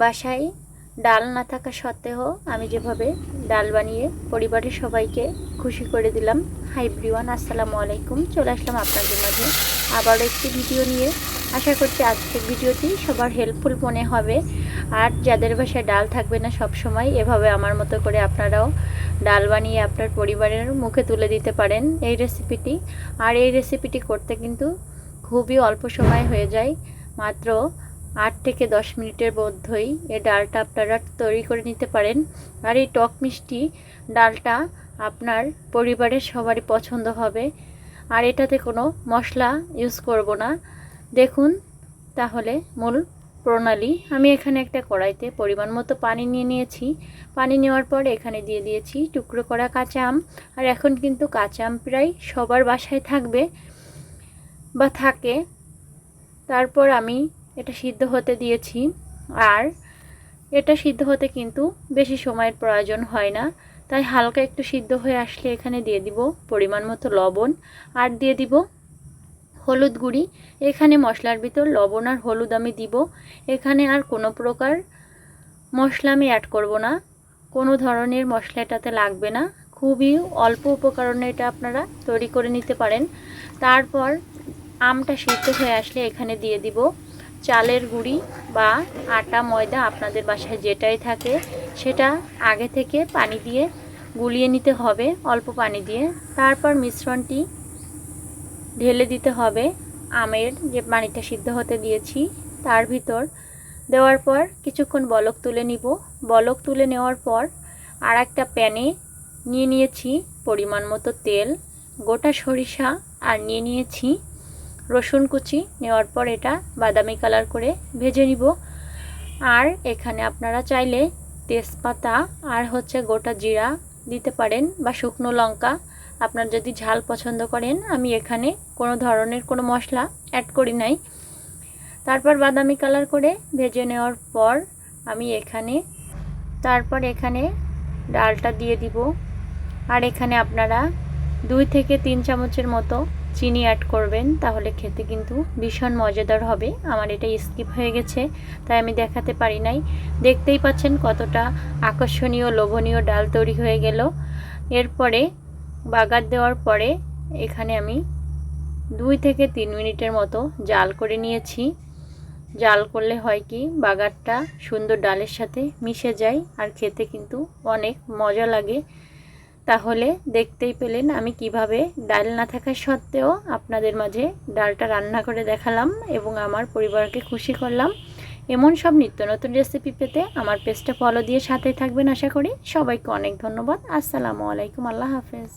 বাসায় ডাল না থাকা সত্ত্বেও আমি যেভাবে ডাল বানিয়ে পরিবারের সবাইকে খুশি করে দিলাম। হাই ব্রিওয়ান আসসালামু আলাইকুম। চলে আসলাম আপনাদের মাঝে আবারও একটি ভিডিও নিয়ে। আশা করছি আজকের ভিডিওটি সবার হেল্পফুল মনে হবে। আর যাদের বাসায় ডাল থাকবে না সব সময় এভাবে আমার মতো করে আপনারাও ডাল বানিয়ে আপনার পরিবারের মুখে তুলে দিতে পারেন এই রেসিপিটি আর এই রেসিপিটি করতে কিন্তু খুবই অল্প সময় হয়ে যায়। মাত্র আট থেকে দশ মিনিটের মধ্যেই এই ডালটা আপনারা তৈরি করে নিতে পারেন। আর এই টক মিষ্টি ডালটা আপনার পরিবারের সবারই পছন্দ হবে। আর এটাতে কোনো মশলা ইউজ করব না। দেখুন, তাহলে মূল প্রণালী। আমি এখানে একটা কড়াইতে পরিমাণ মতো পানি নিয়ে নিয়েছি। পানি নেওয়ার পর এখানে দিয়ে দিয়েছি টুকরো করা কাঁচা আম। আর এখন কিন্তু কাঁচা আম প্রায় সবার বাসায় থাকবে বা থাকে। তারপর আমি এটা সিদ্ধ হতে দিয়েছি। আর এটা সিদ্ধ হতে কিন্তু বেশি সময়ের প্রয়োজন হয় না। তাই হালকা একটু সিদ্ধ হয়ে আসলে এখানে দিয়ে দিব পরিমাণ মতো লবণ। আর দিয়ে দিব হলুদ গুঁড়ি। এখানে মশলার ভিতর লবণ আর হলুদ আমি দিব। এখানে আর কোনো প্রকার মশলা আমি অ্যাড করব না। কোনো ধরনের মশলা এটাতে লাগবে না। খুবই অল্প উপকরণে এটা আপনারা তৈরি করে নিতে পারেন। তারপর আমটা সিদ্ধ হয়ে আসলে এখানে দিয়ে দিব। চালের গুঁড়ি বা আটা, ময়দা আপনাদের বাসায় যেটাই থাকে, সেটা আগে থেকে পানি দিয়ে গুলিয়ে নিতে হবে, অল্প পানি দিয়ে। তারপর মিশ্রণটি ঢেলে দিতে হবে। আমের যে পানিটা সিদ্ধ হতে দিয়েছি, তার ভিতর দেওয়ার পর কিছুক্ষণ বলক তুলে নিব। বলক তুলে নেওয়ার পর আর একটা প্যানে নিয়ে নিয়েছি পরিমাণ মতো তেল, গোটা সরিষা, আর নিয়ে নিয়েছি রসুন কুচি নেওয়ার পর এটা বাদামি কালার করে ভেজে নিব। আর এখানে আপনারা চাইলে তেজপাতা আর হচ্ছে গোটা জিরা দিতে পারেন বা শুকনো লঙ্কা। আপনার যদি ঝাল পছন্দ করেন, আমি এখানে কোনো ধরনের কোনো মশলা অ্যাড করি নাই। তারপর বাদামি কালার করে ভেজে নেওয়ার পর আমি এখানে, তারপর এখানে ডালটা দিয়ে দিব। আর এখানে আপনারা দুই থেকে তিন চামচের মতো চিনি অ্যাড করবেন, তাহলে খেতে কিন্তু ভীষণ মজাদার হবে। আমার এটা স্কিপ হয়ে গেছে, তাই আমি দেখাতে পারি নাই। দেখতেই পাচ্ছেন কতটা আকর্ষণীয়, লোভনীয় ডাল তৈরি হয়ে গেল। এরপরে বাগার দেওয়ার পরে এখানে আমি দুই থেকে তিন মিনিটের মতো জাল করে নিয়েছি। জাল করলে হয় কি, বাগারটা সুন্দর ডালের সাথে মিশে যায়, আর খেতে কিন্তু অনেক মজা লাগে। তাহলে দেখতেই পেলেন আমি কীভাবে ডাল না থাকা সত্ত্বেও আপনাদের মাঝে ডালটা রান্না করে দেখালাম এবং আমার পরিবারকে খুশি করলাম। এমন সব নিত্য নতুন রেসিপি পেতে আমার পেজটা ফলো দিয়ে সাথে থাকবেন আশা করি। সবাইকে অনেক ধন্যবাদ। আসসালামু আলাইকুম। আল্লাহ হাফেজ।